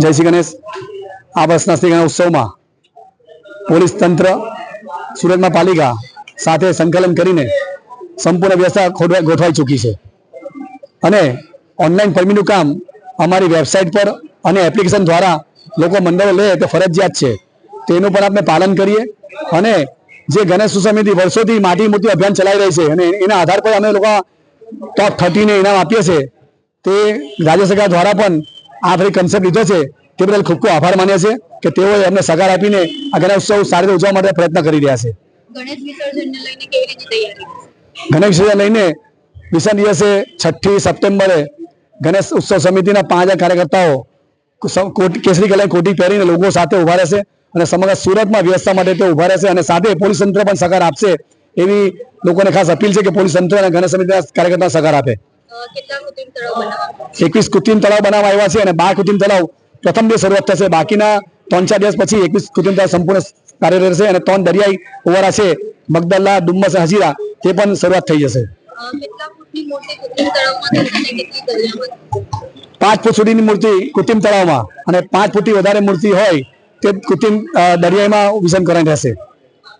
જય શ્રી ગણેશ. આ વર્ષના શ્રી ગણેશ ઉત્સવમાં પોલીસ તંત્ર, સુરતમાં પાલિકા સાથે સંકલન કરીને સંપૂર્ણ વ્યવસ્થા ગોઠવાઈ ચૂકી છે. અને ઓનલાઈન પરમીનું કામ અમારી વેબસાઇટ પર અને એપ્લિકેશન દ્વારા લોકો મંડળો લે તે ફરજિયાત છે. તેનું પણ આપણે પાલન કરીએ અને જે ગણેશ સમિતિ વર્ષોથી માટી મૂર્તિ અભિયાન ચલાવી રહી છે અને એના આધાર પર અમે લોકો ટોપ થર્ટીને ઇનામ આપીએ છીએ. તે રાજ્ય સરકાર દ્વારા પણ આ ફરી કન્સેપ્ટ લીધો છે. તે બદલ ખૂબ ખૂબ આભાર માન્યા છે કે તેઓ એમને સહકાર આપીને આ ગણેશ ઉત્સવ સારી રીતે ઉજવવા માટે પ્રયત્ન કરી રહ્યા છે. ગણેશ વિસર્જન લઈને વિસર્જન દિવસે છઠ્ઠી સપ્ટેમ્બરે ગણેશ ઉત્સવ સમિતિના પાંચ કાર્યકર્તાઓ કેસરી કલર કોટી પહેરીને લોકો સાથે ઊભા રહેશે અને સમગ્ર સુરતમાં વ્યવસ્થા માટે તે ઊભા રહેશે અને સાથે પોલીસ તંત્ર પણ સહકાર આપશે એવી લોકોને ખાસ અપીલ છે કે પોલીસ તંત્ર અને ગણેશ સમિતિના કાર્યકર્તા સહકાર આપે. એકવીસ કૃત્રિમ તળાવ બનાવવા આવ્યા છે અને બાર કૃત્રિમ તળાવ પ્રથમ દિવસ શરૂઆત થશે. બાકીના ત્રણ ચાર દિવસ પછી એકવીસ કૃત્રિમ તળાવ સંપૂર્ણ કાર્યરત રહેશે અને ત્રણ દરિયાઈ ઓવારા છે મગદલ્લા ડુમ્મસ હજીરા તે પણ શરૂઆત થઈ જશે. પાંચ ફૂટ સુધીની મૂર્તિ કૃત્રિમ તળાવમાં અને પાંચ ફૂટથી વધારે મૂર્તિ હોય તે કૃત્રિમ દરિયાઈમાં વિસર્જન કરવાની રહેશે